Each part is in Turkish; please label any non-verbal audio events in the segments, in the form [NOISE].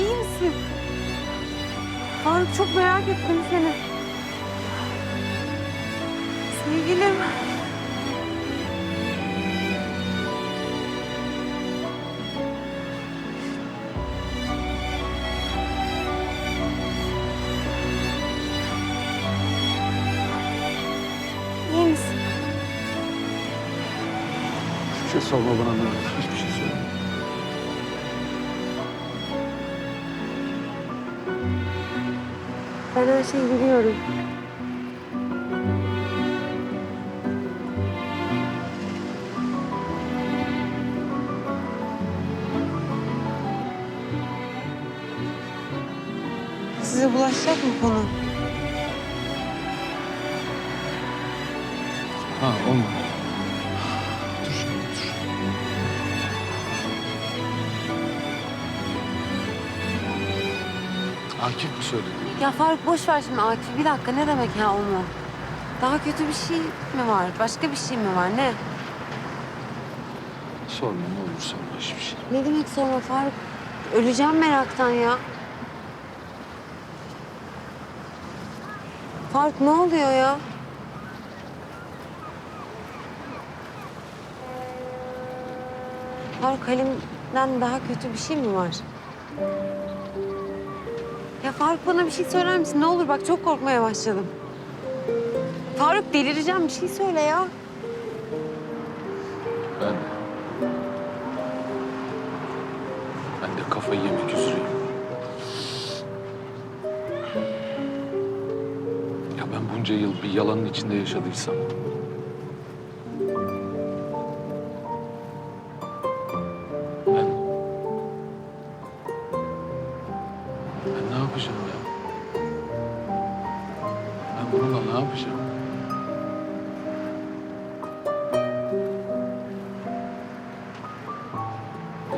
İyi misin? Faruk çok merak ettim seni. Sevgilim. İyi misin? Hiçbir şey sorma bana. Hiçbir şey söyleme. Ben her şeyi biliyorum. Size bulaşacak mı konu? Ha olmadı. Dur dur. Akif mi söyledi? Ya Faruk boş ver şimdi Akif. Bir dakika ne demek ya olma? Daha kötü bir şey mi var? Başka bir şey mi var? Ne? Sorma ne olur sorma hiçbir şey. Ne demek sorma Faruk? Öleceğim meraktan ya. Faruk ne oluyor ya? Faruk Halim'den daha kötü bir şey mi var? Ya Faruk bana bir şey söyler misin? Ne olur bak çok korkmaya başladım. Faruk delireceğim bir şey söyle ya. Ben... Ben de kafayı yemek üzereyim. Ya ben bunca yıl bir yalanın içinde yaşadıysam...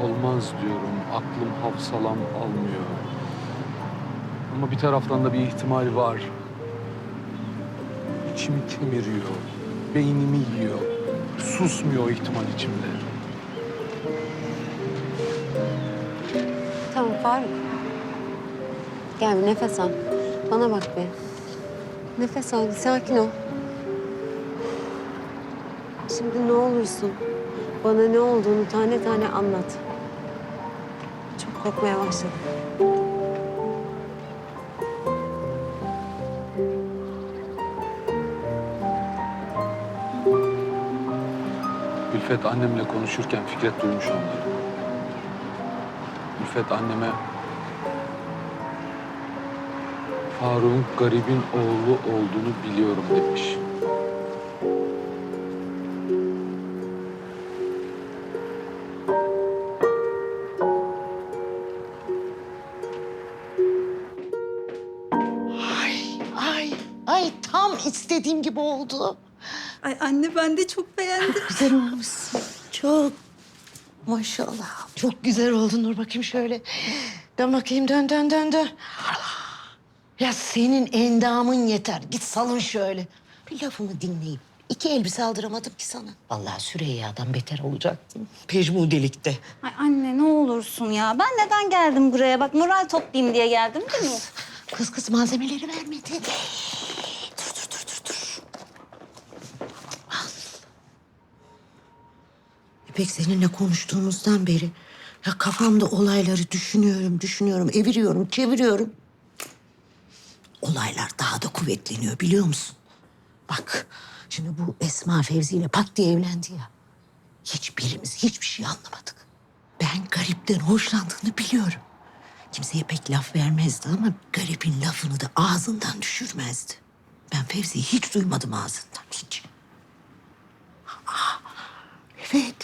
Olmaz diyorum. Aklım hafsalam almıyor. Ama bir taraftan da bir ihtimal var. İçimi kemiriyor. Beynimi yiyor. Susmuyor ihtimal içimde. Tamam Faruk. Gel bir nefes al. Bana bak be. Nefes al, bir sakin ol. Şimdi ne olursun bana ne olduğunu tane tane anlat. Korkmaya başladım. Ülfet annemle konuşurken Fikret duymuş onları. Ülfet anneme Faruk'un garibin oğlu olduğunu biliyorum demiş. Ay, tam istediğim gibi oldu. Ay anne ben de çok beğendim. Güzel olmuşsun. Çok. Maşallah. Çok güzel oldun. Dur bakayım şöyle. Dön bakayım dön dön dön dön. Ya senin endamın yeter. Git salın şöyle. Bir lafımı dinleyip iki elbise aldıramadım ki sana. Vallahi Süreyya'dan beter olacaktım. Pejmudelikte. Ay anne ne olursun ya. Ben neden geldim buraya? Bak moral toplayayım diye geldim değil mi? Kız kız malzemeleri vermedi. Dur dur dur dur dur. Al. İpek seninle konuştuğumuzdan beri ya kafamda olayları düşünüyorum, düşünüyorum, eviriyorum, çeviriyorum. Olaylar daha da kuvvetleniyor biliyor musun? Bak şimdi bu Esma Fevzi ile Pak diye evlendi ya. Hiçbirimiz hiçbir şey anlamadık. Ben garipten hoşlandığını biliyorum. Kimseye pek laf vermezdi ama garipin lafını da ağzından düşürmezdi. Ben Fevzi'yi hiç duymadım ağzından, hiç. Aa, evet,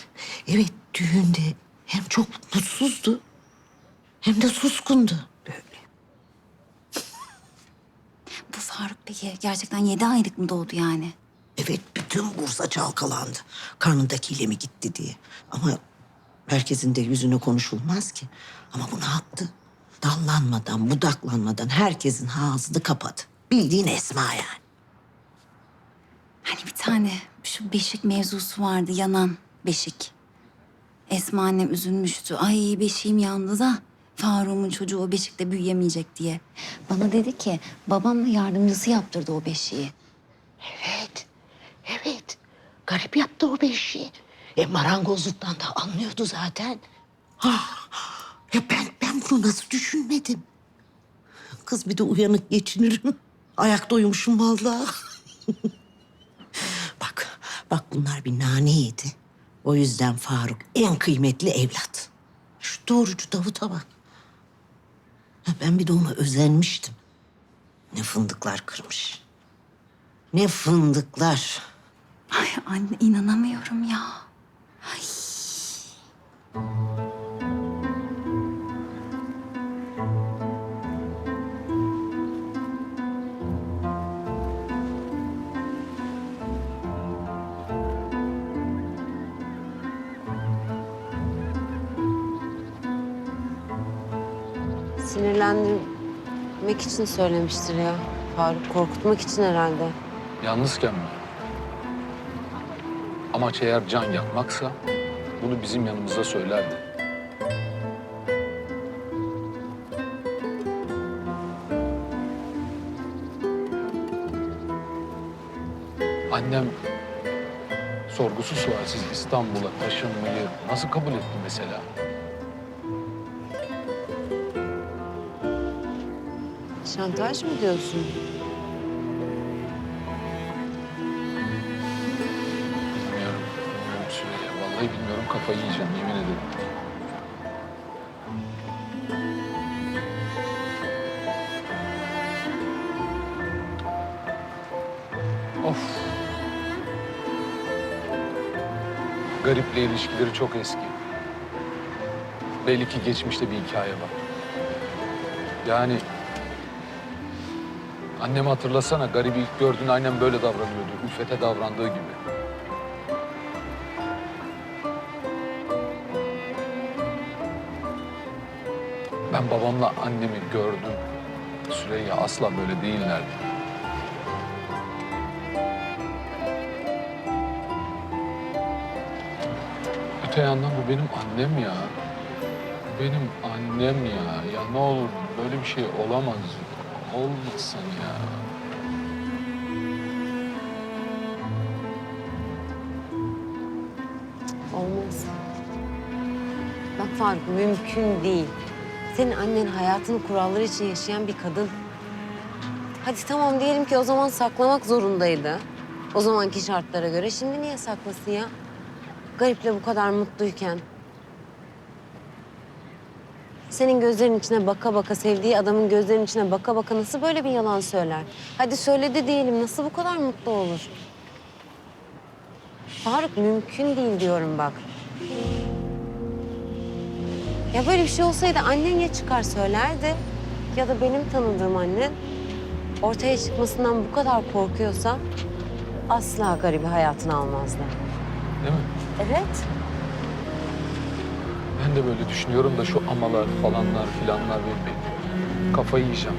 evet düğünde hem çok mutsuzdu hem de suskundu. Böyle. Bu Faruk peki gerçekten yedi aylık mı doğdu yani? Evet, bütün Bursa çalkalandı. Karnındakiyle mi gitti diye. Ama herkesin de yüzüne konuşulmaz ki. Ama bunu attı. Dallanmadan, budaklanmadan herkesin ağzını kapadı. Bildiğin Esma yani. Hani bir tane şu beşik mevzusu vardı yanan beşik. Esma annem üzülmüştü. Ay beşiğim yandı da Faruk'un çocuğu o beşikte büyüyemeyecek diye. Bana dedi ki babamla yardımcısı yaptırdı o beşiği. Evet, evet. Garip yaptı o beşiği. E marangozluktan da anlıyordu zaten. Ah, ya ben, ben bunu nasıl düşünmedim? Kız bir de uyanık geçinirim. Ayakta uyumuşum vallahi. [LAUGHS] bak, bak bunlar bir nane yedi. O yüzden Faruk en kıymetli evlat. Şu doğrucu Davut'a bak. Ben bir de ona özenmiştim. Ne fındıklar kırmış. Ne fındıklar. Ay anne inanamıyorum ya. Sinirlendirmek için söylemiştir ya. Faruk korkutmak için herhalde. Yalnızken mi? Amaç eğer can yakmaksa bunu bizim yanımızda söylerdi. Annem sorgusuz sualsiz İstanbul'a taşınmayı nasıl kabul etti mesela? Şantaj mı diyorsun? Bilmiyorum. Bilmiyorum Süreyya. Vallahi bilmiyorum. Kafayı yiyeceğim yemin ederim. Of. Gariple ilişkileri çok eski. Belli ki geçmişte bir hikaye var. Yani annemi hatırlasana. Garibi ilk gördüğünde aynen böyle davranıyordu. Ülfete davrandığı gibi. Ben babamla annemi gördüm. Süreyya asla böyle değillerdi. Öte yandan bu benim annem ya. Benim annem ya. Ya ne olur böyle bir şey olamaz. Olmasın ya. Olmaz. Bak Faruk mümkün değil. Senin annen hayatını kuralları için yaşayan bir kadın. Hadi tamam diyelim ki o zaman saklamak zorundaydı. O zamanki şartlara göre. Şimdi niye saklasın ya? Gariple bu kadar mutluyken. Senin gözlerin içine baka baka, sevdiği adamın gözlerinin içine baka baka nasıl böyle bir yalan söyler? Hadi söyledi diyelim, nasıl bu kadar mutlu olur? Faruk mümkün değil diyorum bak. Ya böyle bir şey olsaydı annen ya çıkar söylerdi ya da benim tanıdığım annen ortaya çıkmasından bu kadar korkuyorsa asla garibi hayatına almazdı. Değil mi? Evet. Ben de böyle düşünüyorum da şu amalar falanlar filanlar benim, benim kafayı yiyeceğim.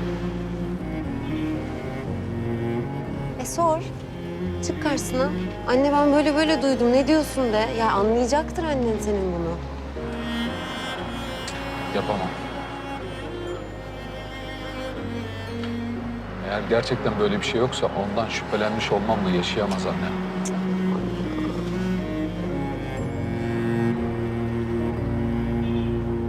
E sor. Çık karşısına. Anne ben böyle böyle duydum. Ne diyorsun de. Ya anlayacaktır annen senin bunu. Yapamam. Eğer gerçekten böyle bir şey yoksa ondan şüphelenmiş olmamla yaşayamaz annem.